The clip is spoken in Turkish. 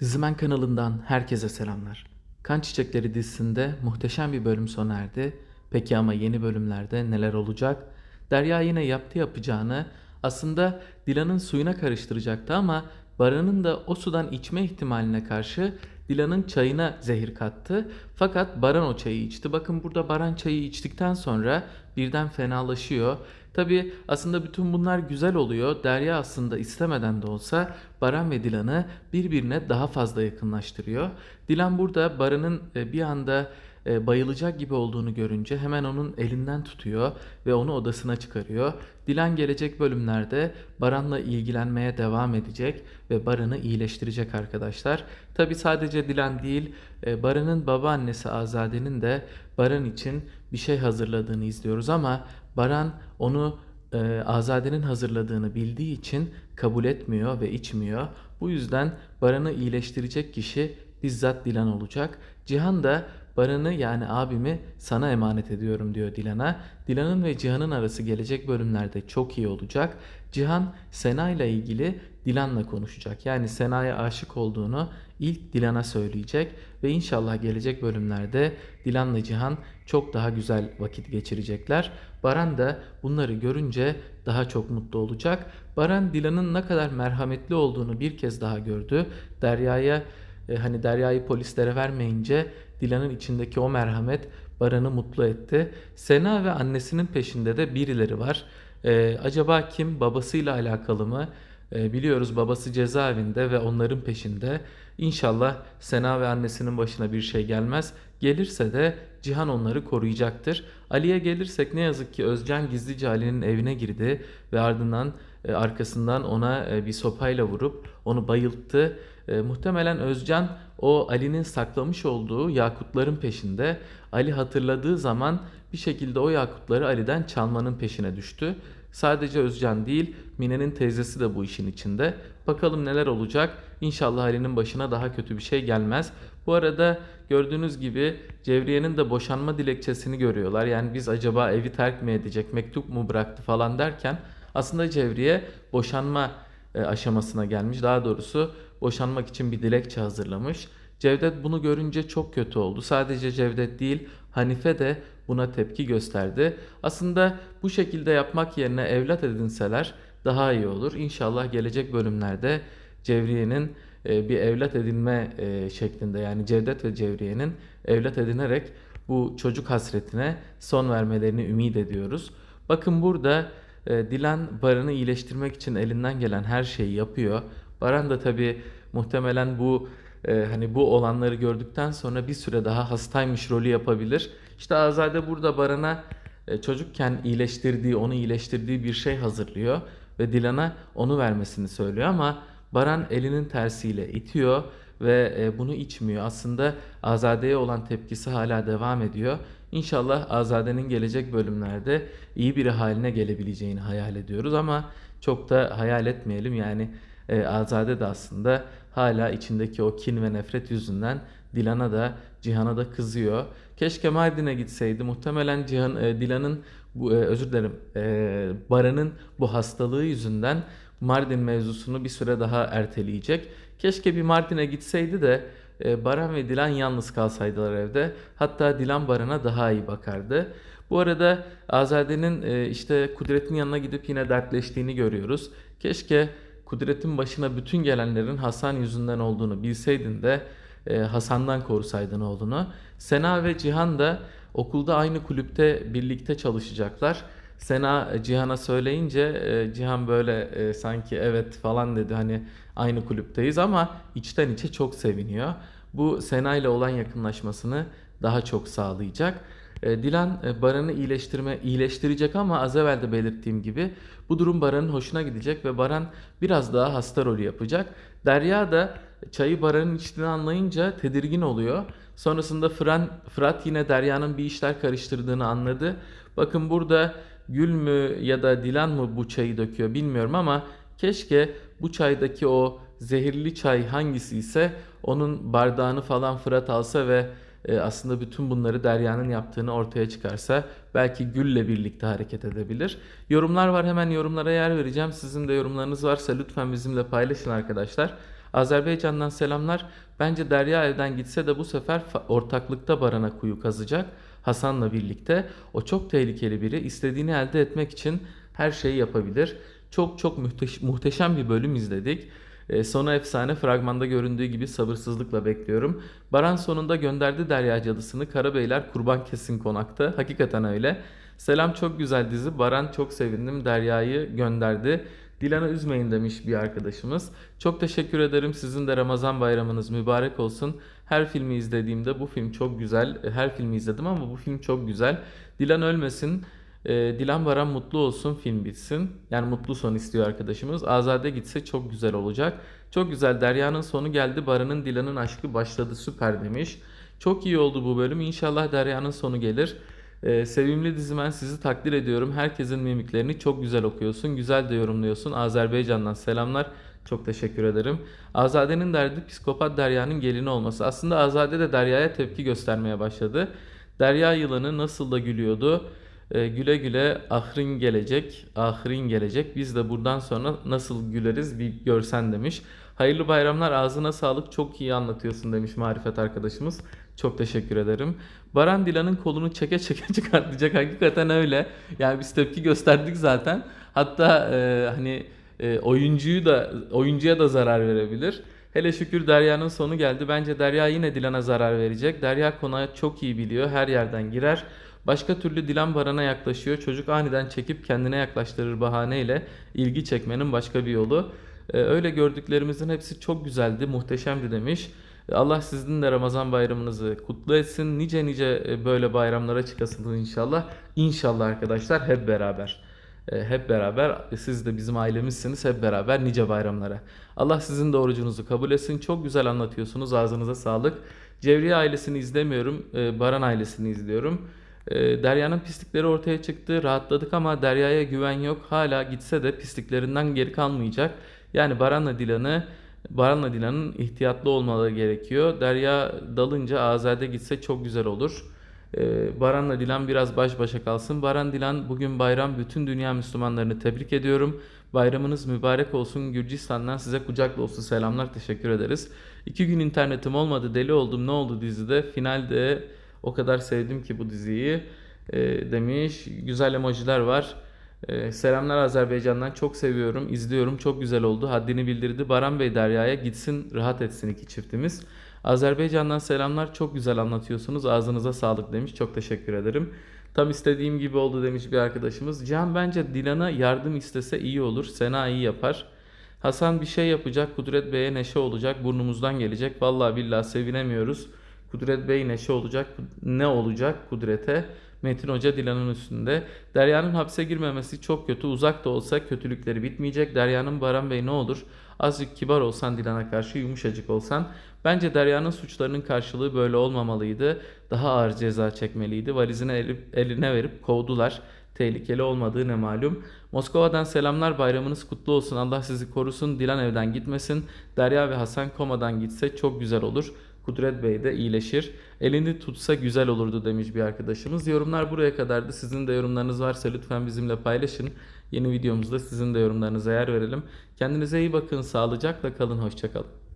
Dizimen kanalından herkese selamlar. Kan Çiçekleri dizisinde muhteşem bir bölüm sona erdi. Peki ama yeni bölümlerde neler olacak? Derya yine yaptı yapacağını aslında Dilan'ın suyuna karıştıracaktı ama Baran'ın da o sudan içme ihtimaline karşı Dilan'ın çayına zehir kattı. Fakat Baran o çayı içti. Bakın burada Baran çayı içtikten sonra birden fenalaşıyor. Tabi aslında bütün bunlar güzel oluyor. Derya aslında istemeden de olsa Baran ve Dilan'ı birbirine daha fazla yakınlaştırıyor. Dilan burada Baran'ın e, bir anda e, bayılacak gibi olduğunu görünce hemen onun elinden tutuyor ve onu odasına çıkarıyor. Dilan gelecek bölümlerde Baran'la ilgilenmeye devam edecek ve Baran'ı iyileştirecek arkadaşlar. Tabi sadece Dilan değil, e, Baran'ın babaannesi Azade'nin de Baran için bir şey hazırladığını izliyoruz ama Baran onu e, Azade'nin hazırladığını bildiği için kabul etmiyor ve içmiyor. Bu yüzden Baran'ı iyileştirecek kişi bizzat Dilan olacak. Cihan da Baran'ı yani abimi sana emanet ediyorum diyor Dilan'a. Dilan'ın ve Cihan'ın arası gelecek bölümlerde çok iyi olacak. Cihan Sena ile ilgili Dilan'la konuşacak. Yani Sena'ya aşık olduğunu ilk Dilan'a söyleyecek ve inşallah gelecek bölümlerde Dilan'la Cihan çok daha güzel vakit geçirecekler. Baran da bunları görünce daha çok mutlu olacak. Baran Dilan'ın ne kadar merhametli olduğunu bir kez daha gördü. Derya'ya e, hani Derya'yı polislere vermeyince Dilan'ın içindeki o merhamet Baran'ı mutlu etti. Sena ve annesinin peşinde de birileri var. E, acaba kim? Babasıyla alakalı mı? E, biliyoruz babası cezaevinde ve onların peşinde. İnşallah Sena ve annesinin başına bir şey gelmez. Gelirse de Cihan onları koruyacaktır. Ali'ye gelirsek ne yazık ki Özcan gizlice Ali'nin evine girdi ve ardından e, arkasından ona e, bir sopayla vurup onu bayılttı. E, muhtemelen Özcan o Ali'nin saklamış olduğu yakutların peşinde. Ali hatırladığı zaman bir şekilde o yakutları Ali'den çalmanın peşine düştü. Sadece Özcan değil, Mine'nin teyzesi de bu işin içinde. Bakalım neler olacak. İnşallah Ali'nin başına daha kötü bir şey gelmez. Bu arada gördüğünüz gibi Cevriye'nin de boşanma dilekçesini görüyorlar. Yani biz acaba evi terk mi edecek, mektup mu bıraktı falan derken aslında Cevriye boşanma e, aşamasına gelmiş. Daha doğrusu boşanmak için bir dilekçe hazırlamış. Cevdet bunu görünce çok kötü oldu. Sadece Cevdet değil, Hanife de buna tepki gösterdi. Aslında bu şekilde yapmak yerine evlat edinseler daha iyi olur. İnşallah gelecek bölümlerde Cevriye'nin e, bir evlat edinme e, şeklinde yani Cevdet ve Cevriye'nin evlat edinerek bu çocuk hasretine son vermelerini ümit ediyoruz. Bakın burada e, Dilan Baran'ı iyileştirmek için elinden gelen her şeyi yapıyor. Baran da tabii muhtemelen bu e, hani bu olanları gördükten sonra bir süre daha hastaymış rolü yapabilir. İşte Azade burada Baran'a e, çocukken iyileştirdiği, onu iyileştirdiği bir şey hazırlıyor ve Dilan'a onu vermesini söylüyor ama Baran elinin tersiyle itiyor ve e, bunu içmiyor. Aslında Azade'ye olan tepkisi hala devam ediyor. İnşallah Azade'nin gelecek bölümlerde iyi biri haline gelebileceğini hayal ediyoruz ama çok da hayal etmeyelim. Yani e, Azade de aslında hala içindeki o kin ve nefret yüzünden Dilan'a da Cihan'a da kızıyor. Keşke Mardin'e gitseydi. Muhtemelen Cihan e, Dilan'ın bu e, özür dilerim e, Baran'ın bu hastalığı yüzünden Mardin mevzusunu bir süre daha erteleyecek. Keşke bir Mardin'e gitseydi de e, Baran ve Dilan yalnız kalsaydılar evde. Hatta Dilan Baran'a daha iyi bakardı. Bu arada Azade'nin e, işte Kudret'in yanına gidip yine dertleştiğini görüyoruz. Keşke Kudret'in başına bütün gelenlerin Hasan yüzünden olduğunu bilseydin de e, Hasan'dan korusaydın oğlunu. Sena ve Cihan da okulda aynı kulüpte birlikte çalışacaklar. Sena e, Cihan'a söyleyince e, Cihan böyle e, sanki evet falan dedi hani aynı kulüpteyiz ama içten içe çok seviniyor. Bu Sena ile olan yakınlaşmasını daha çok sağlayacak. E, Dilan e, Baran'ı iyileştirme iyileştirecek ama az evvel de belirttiğim gibi bu durum Baran'ın hoşuna gidecek ve Baran biraz daha hasta rolü yapacak. Derya da çayı Baran'ın içtiğini anlayınca tedirgin oluyor. Sonrasında Fıran, Fırat yine Derya'nın bir işler karıştırdığını anladı. Bakın burada Gül mü ya da Dilan mı bu çayı döküyor bilmiyorum ama keşke bu çaydaki o zehirli çay hangisi ise onun bardağını falan Fırat alsa ve aslında bütün bunları Derya'nın yaptığını ortaya çıkarsa belki Gül'le birlikte hareket edebilir. Yorumlar var hemen yorumlara yer vereceğim. Sizin de yorumlarınız varsa lütfen bizimle paylaşın arkadaşlar. Azerbaycan'dan selamlar. Bence Derya evden gitse de bu sefer ortaklıkta Baran'a kuyu kazacak. Hasan'la birlikte. O çok tehlikeli biri. İstediğini elde etmek için her şeyi yapabilir. Çok çok muhteşem bir bölüm izledik. E, sonu efsane fragmanda göründüğü gibi sabırsızlıkla bekliyorum. Baran sonunda gönderdi Derya cadısını. Karabeyler kurban kesin konakta. Hakikaten öyle. Selam çok güzel dizi. Baran çok sevindim. Derya'yı gönderdi. Dilan'ı üzmeyin demiş bir arkadaşımız. Çok teşekkür ederim. Sizin de Ramazan bayramınız mübarek olsun. Her filmi izlediğimde bu film çok güzel. E, Her filmi izledim ama bu film çok güzel. Dilan ölmesin. E, Dilan Baran mutlu olsun film bitsin. Yani mutlu son istiyor arkadaşımız. Azade gitse çok güzel olacak. Çok güzel Derya'nın sonu geldi. Baran'ın Dilan'ın aşkı başladı süper demiş. Çok iyi oldu bu bölüm. İnşallah Derya'nın sonu gelir. Ee, sevimli dizimen sizi takdir ediyorum. Herkesin mimiklerini çok güzel okuyorsun. Güzel de yorumluyorsun. Azerbaycan'dan selamlar. Çok teşekkür ederim. Azade'nin derdi psikopat Derya'nın gelini olması. Aslında Azade de Derya'ya tepki göstermeye başladı. Derya yılanı nasıl da gülüyordu. Ee, güle güle ahrin gelecek, ahrin gelecek. Biz de buradan sonra nasıl güleriz bir görsen demiş. Hayırlı bayramlar, ağzına sağlık. Çok iyi anlatıyorsun demiş marifet arkadaşımız. Çok teşekkür ederim. Baran Dilan'ın kolunu çeke çeke çıkartacak. Hakikaten öyle. Yani biz tepki gösterdik zaten. Hatta e, hani e, oyuncuyu da oyuncuya da zarar verebilir. Hele şükür Derya'nın sonu geldi. Bence Derya yine Dilan'a zarar verecek. Derya konağı çok iyi biliyor. Her yerden girer. Başka türlü Dilan Baran'a yaklaşıyor. Çocuk aniden çekip kendine yaklaştırır bahaneyle. ilgi çekmenin başka bir yolu. Ee, öyle gördüklerimizin hepsi çok güzeldi, muhteşemdi demiş. Ee, Allah sizin de Ramazan bayramınızı kutlu etsin. Nice nice e, böyle bayramlara çıkasınız inşallah. İnşallah arkadaşlar hep beraber. Ee, Hep beraber siz de bizim ailemizsiniz hep beraber nice bayramlara. Allah sizin de orucunuzu kabul etsin. Çok güzel anlatıyorsunuz. Ağzınıza sağlık. Cevriye ailesini izlemiyorum. e, Baran ailesini izliyorum. E, Derya'nın pislikleri ortaya çıktı. Rahatladık ama Derya'ya güven yok. Hala gitse de pisliklerinden geri kalmayacak. Yani Baran'la Dilan'ı Baran'la Dilan'ın ihtiyatlı olmaları gerekiyor. Derya dalınca Azade gitse çok güzel olur. Ee, Baran'la Dilan biraz baş başa kalsın. Baran Dilan bugün bayram bütün dünya Müslümanlarını tebrik ediyorum. Bayramınız mübarek olsun. Gürcistan'dan size kucak dolusu selamlar. Teşekkür ederiz. İki gün internetim olmadı. Deli oldum. Ne oldu dizide? Finalde o kadar sevdim ki bu diziyi Ee, demiş. Güzel emojiler var. Ee, selamlar Azerbaycan'dan. Çok seviyorum. izliyorum. Çok güzel oldu. Haddini bildirdi. Baran Bey Derya'ya gitsin rahat etsin iki çiftimiz. Azerbaycan'dan selamlar. Çok güzel anlatıyorsunuz. Ağzınıza sağlık demiş. Çok teşekkür ederim. Tam istediğim gibi oldu demiş bir arkadaşımız. Can bence Dilan'a yardım istese iyi olur. Sena iyi yapar. Hasan bir şey yapacak. Kudret Bey'e neşe olacak. Burnumuzdan gelecek. Vallahi billahi sevinemiyoruz. Kudret Bey neşe olacak. Ne olacak Kudret'e? Metin Hoca Dilan'ın üstünde. Derya'nın hapse girmemesi çok kötü. Uzak da olsa kötülükleri bitmeyecek. Derya'nın Baran Bey ne olur? Azıcık kibar olsan Dilan'a karşı yumuşacık olsan. Bence Derya'nın suçlarının karşılığı böyle olmamalıydı. Daha ağır ceza çekmeliydi. Valizini elip, eline verip kovdular. Tehlikeli olmadığı ne malum. Moskova'dan selamlar. Bayramınız kutlu olsun. Allah sizi korusun. Dilan evden gitmesin. Derya ve Hasan komadan gitse çok güzel olur. Kudret Bey de iyileşir. Elini tutsa güzel olurdu demiş bir arkadaşımız. Yorumlar buraya kadardı. Sizin de yorumlarınız varsa lütfen bizimle paylaşın. Yeni videomuzda sizin de yorumlarınıza yer verelim. Kendinize iyi bakın. Sağlıcakla kalın. Hoşçakalın.